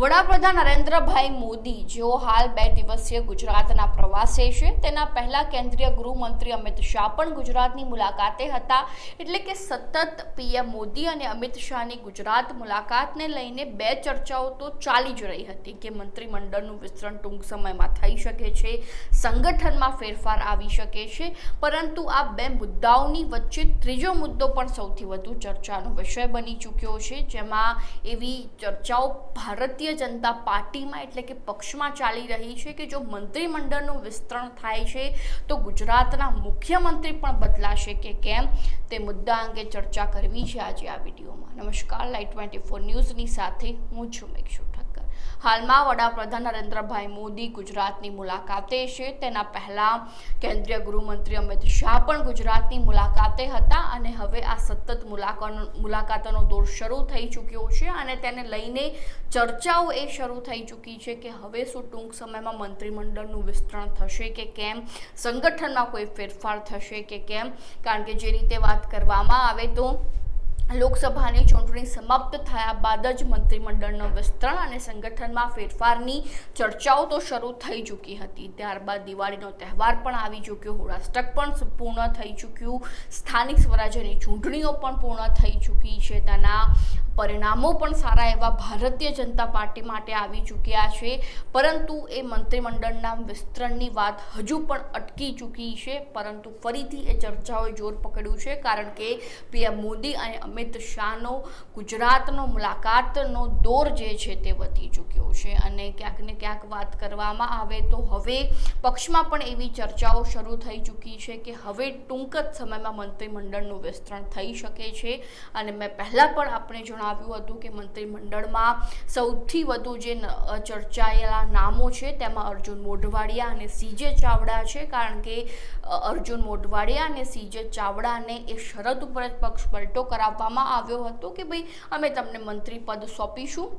વડાપ્રધાન નરેન્દ્રભાઈ મોદી જેઓ હાલ બે દિવસીય ગુજરાતના પ્રવાસે છે, તેના પહેલા કેન્દ્રીય ગૃહમંત્રી અમિત શાહ પણ ગુજરાતની મુલાકાતે હતા. એટલે કે સતત પીએમ મોદી અને અમિત શાહની ગુજરાત મુલાકાતને લઈને બે ચર્ચાઓ તો ચાલી જ રહી હતી કે મંત્રીમંડળનું વિસ્તરણ ટૂંક સમયમાં થઈ શકે છે, સંગઠનમાં ફેરફાર આવી શકે છે, પરંતુ આ બે મુદ્દાઓની વચ્ચે ત્રીજો મુદ્દો પણ સૌથી વધુ ચર્ચાનો વિષય બની ચૂક્યો છે, જેમાં એવી ચર્ચાઓ ભારતીય જનતા પાર્ટીમાં એટલે કે પક્ષમાં ચાલી રહી છે કે જો મંત્રીમંડળનું વિસ્તરણ થાય છે, તો ગુજરાતના મુખ્યમંત્રી પણ બદલાશે કે કેમ? તે મુદ્દા અંગે ચર્ચા કરવી છે આજે આ વિડીયોમાં. નમસ્કાર લાઈટ ટ્વેન્ટી ફોર ન્યૂઝની સાથે હું છું મેક્ષુ ઠક્કર હાલમાં વડાપ્રધાન નરેન્દ્રભાઈ મોદી ગુજરાતની મુલાકાતે છે. તેના પહેલા કેન્દ્રીય ગૃહમંત્રી અમિત શાહ પણ ગુજરાતની મુલાકાતે હતા અને હવે આ સતત મુલાકાત મુલાકાતોનો દોર શરૂ થઈ ચૂક્યો છે અને તેને લઈને ચર્ચાઓ એ શરૂ થઈ ચૂકી છે કે હવે શું ટૂંક સમયમાં મંત્રીમંડળનું વિસ્તરણ થશે કે કેમ? સંગઠનમાં કોઈ ફેરફાર થશે કે કેમ? કારણ કે જે રીતે વાત કરવામાં આવે તો લોકસભાની ચૂંટણી સમાપ્ત થયા બાદ જ મંત્રીમંડળનો વિસ્તરણ અને સંગઠનમાં ફેરફારની ચર્ચાઓ તો શરૂ થઈ ચૂકી હતી. ત્યારબાદ દિવાળીનો તહેવાર પણ આવી ચૂક્યો, હોળાષ્ટક પણ પૂર્ણ થઈ ચૂક્યું, સ્થાનિક સ્વરાજ્યની ચૂંટણીઓ પણ પૂર્ણ થઈ ચૂકી છે. તેના પરિણામો પણ સારા એવા ભારતીય જનતા પાર્ટી માટે આવી ચૂક્યા છે. પરંતુ એ મંત્રીમંડળના વિસ્તરણની વાત હજુ પણ અટકી ચૂકી છે. પરંતુ ફરીથી એ ચર્ચાઓએ જોર પકડ્યું છે. કારણ કે પીએમ મોદી અને અમિત શાહનો ગુજરાતનો મુલાકાતનો દોર જે છે તે વધી ચૂક્યો છે. અને ક્યાંક ને ક્યાંક વાત કરવામાં આવે તો હવે પક્ષમાં પણ એવી ચર્ચાઓ શરૂ થઈ ચૂકી છે કે હવે ટૂંક જ સમયમાં મંત્રીમંડળનું વિસ્તરણ થઈ શકે છે. અને મેં પહેલાં પણ આપણે જણાવ્યું હતું કે મંત્રીમંડળમાં સૌથી વધુ જે ચર્ચાયેલા નામો છે તેમાં અર્જુન મોઢવાડિયા અને સીજે ચાવડા છે. કારણ કે અર્જુન મોઢવાડિયા અને સીજે ચાવડાને એ શરત ઉપર પક્ષ પલટો કરાવવામાં આવ્યો હતો કે ભાઈ અમે તમને મંત્રી પદ સોંપીશું?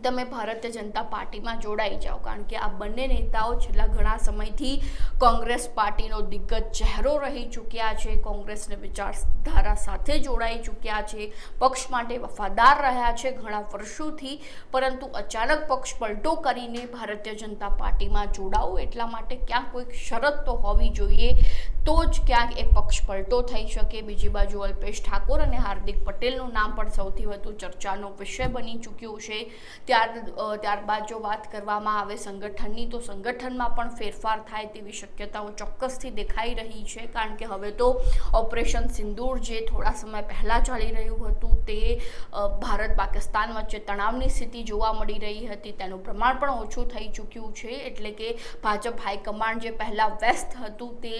તમે ભારતીય જનતા પાર્ટીમાં જોડાઈ જાઓ. કારણ કે આ બંને નેતાઓ છેલ્લા ઘણા સમયથી કોંગ્રેસ પાર્ટીનો દિગ્ગજ ચહેરો રહી ચૂક્યા છે. કોંગ્રેસને વિચારધારા સાથે જોડાઈ ચૂક્યા છે. પક્ષ માટે વફાદાર રહ્યા છે ઘણા વર્ષોથી. પરંતુ અચાનક પક્ષ પલટો કરીને ભારતીય જનતા પાર્ટીમાં જોડાવું એટલા માટે ક્યાંક કોઈક શરત તો હોવી જોઈએ. તો જ ક્યાંક એ પક્ષ પલટો થઈ શકે. બીજી બાજુ અલ્પેશ ઠાકોર અને હાર્દિક પટેલનું નામ પણ સૌથી વધુ ચર્ચાનો વિષય બની ચૂક્યું છે. ત્યાર ત્યારબાદ જો વાત કરવામાં આવે સંગઠનની, તો સંગઠનમાં પણ ફેરફાર થાય તેવી શક્યતાઓ ચોક્કસથી દેખાઈ રહી છે. કારણ કે હવે તો ઓપરેશન સિંદૂર જે થોડા સમય પહેલાં ચાલી રહ્યું હતું, તે ભારત પાકિસ્તાન વચ્ચે તણાવની સ્થિતિ જોવા મળી રહી હતી. તેનું પ્રમાણ પણ ઓછું થઈ ચૂક્યું છે. એટલે કે ભાજપ હાઈકમાન્ડ જે પહેલાં વ્યસ્ત હતું, તે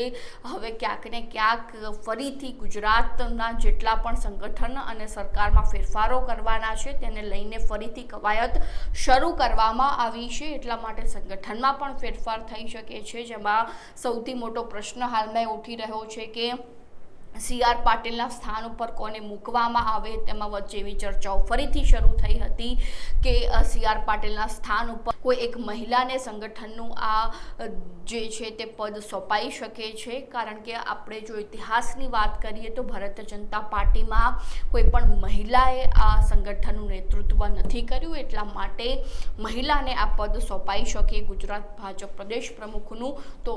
હવે ક્યાંક ને ક્યાંક ફરીથી ગુજરાતના જેટલા પણ સંગઠન અને સરકારમાં ફેરફારો કરવાના છે, તેને લઈને ફરીથી કવાયત શરૂ કરવામાં આવી છે એટલા માટે સંગઠનમાં પણ ફેરફાર થઈ શકે છે, જેમાં સૌથી મોટો પ્રશ્ન હાલમાં ઉઠી રહ્યો છે કે સી આર પાટીલના સ્થાન ઉપર કોને મૂકવામાં આવે તેમાં વચ્ચે એવી ચર્ચાઓ ફરીથી શરૂ થઈ હતી કે સી આર પાટીલના સ્થાન ઉપર કોઈ એક મહિલાને સંગઠનનું આ જે છે તે પદ સોંપાઈ શકે છે. કારણ કે આપણે જો ઇતિહાસની વાત કરીએ તો ભારતીય જનતા પાર્ટીમાં કોઈ પણ મહિલાએ આ સંગઠનનું નેતૃત્વ નથી કર્યું, એટલા માટે મહિલાને આ પદ સોંપાઈ શકે ગુજરાત ભાજપ પ્રદેશ પ્રમુખનું તો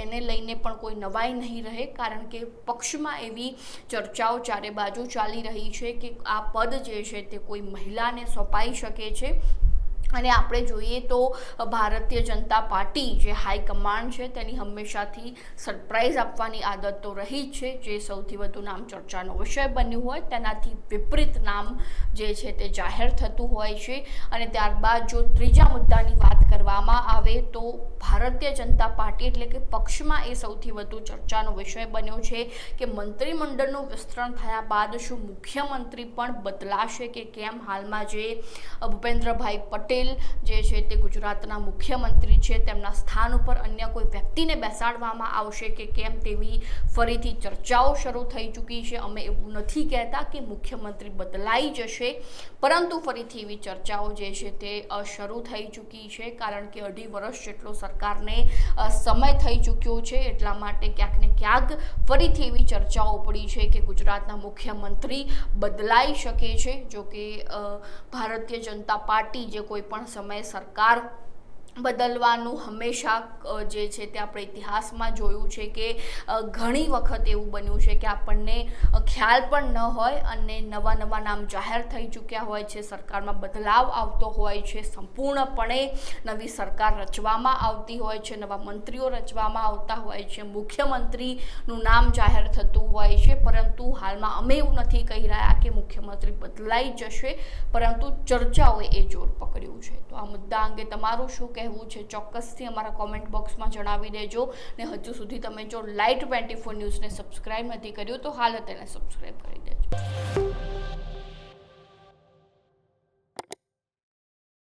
એને લઈને પણ કોઈ નવાઈ નહીં રહે. કારણ કે પક્ષમાં એવી ચર્ચાઓ ચારે બાજુ ચાલી રહી છે કે આ પદ જે છે તે કોઈ મહિલાને સોંપાઈ શકે છે? અને આપણે જોઈએ તો ભારતીય જનતા પાર્ટી જે હાઈકમાન્ડ છે તેની હંમેશાથી સરપ્રાઈઝ આપવાની આદત તો રહી જ છે. જે સૌથી વધુ નામ ચર્ચાનો વિષય બન્યું હોય તેનાથી વિપરીત નામ જે છે તે જાહેર થતું હોય છે. અને ત્યારબાદ જો ત્રીજા મુદ્દાની વાત કરવામાં આવે તો ભારતીય જનતા પાર્ટી એટલે કે પક્ષમાં એ સૌથી વધુ ચર્ચાનો વિષય બન્યો છે કે મંત્રીમંડળનું વિસ્તરણ થયા બાદ શું મુખ્યમંત્રી પણ બદલાશે કે કેમ? હાલમાં જે ભૂપેન્દ્રભાઈ પટેલ જે છે તે ગુજરાતના મુખ્યમંત્રી છે, તેમના સ્થાન ઉપર અન્ય કોઈ વ્યક્તિને બેસાડવામાં આવશે કે કેમ તેવી ફરીથી ચર્ચાઓ શરૂ થઈ ચૂકી છે. અમે એવું નથી કહેતા કે મુખ્યમંત્રી બદલાઈ જશે, પરંતુ ફરીથી એવી ચર્ચાઓ જે છે તે શરૂ થઈ ચૂકી છે, કારણ કે અઢી વર્ષ જેટલો સરકારને સમય થઈ ચૂક્યો છે, એટલા માટે ક્યાંક ને ક્યાંક ફરીથી એવી ચર્ચાઓ પડી છે કે ગુજરાતના મુખ્યમંત્રી બદલાઈ શકે છે. જો કે ભારતીય જનતા પાર્ટી જે કોઈ પણ પણ સમયે સરકાર બદલવાનું હંમેશા જે છે તે આપણે ઇતિહાસમાં જોયું છે કે ઘણી વખત એવું બન્યું છે કે આપણને ખ્યાલ પણ ન હોય અને નવા નવા નામ જાહેર થઈ ચૂક્યા હોય છે, સરકારમાં બદલાવ આવતો હોય છે, સંપૂર્ણપણે નવી સરકાર રચવામાં આવતી હોય છે, નવા મંત્રીઓ રચવામાં આવતા હોય છે, મુખ્યમંત્રીનું નામ જાહેર થતું હોય છે, પરંતુ હાલમાં અમે એવું નથી કહી રહ્યા કે મુખ્યમંત્રી બદલાઈ જશે, પરંતુ ચર્ચાઓએ એ જોર પકડ્યું છે. તો આ મુદ્દા અંગે તમારું શું કહેવું છે, ચોક્કસથી અમારા કોમેન્ટ બોક્સમાં જણાવી દેજો ને હજુ સુધી તમે જો લાઈટ ટ્વેન્ટી ફોર ન્યૂઝને સબસ્ક્રાઈબ નથી કર્યું તો હાલ તેને સબસ્ક્રાઈબ કરી દેજો.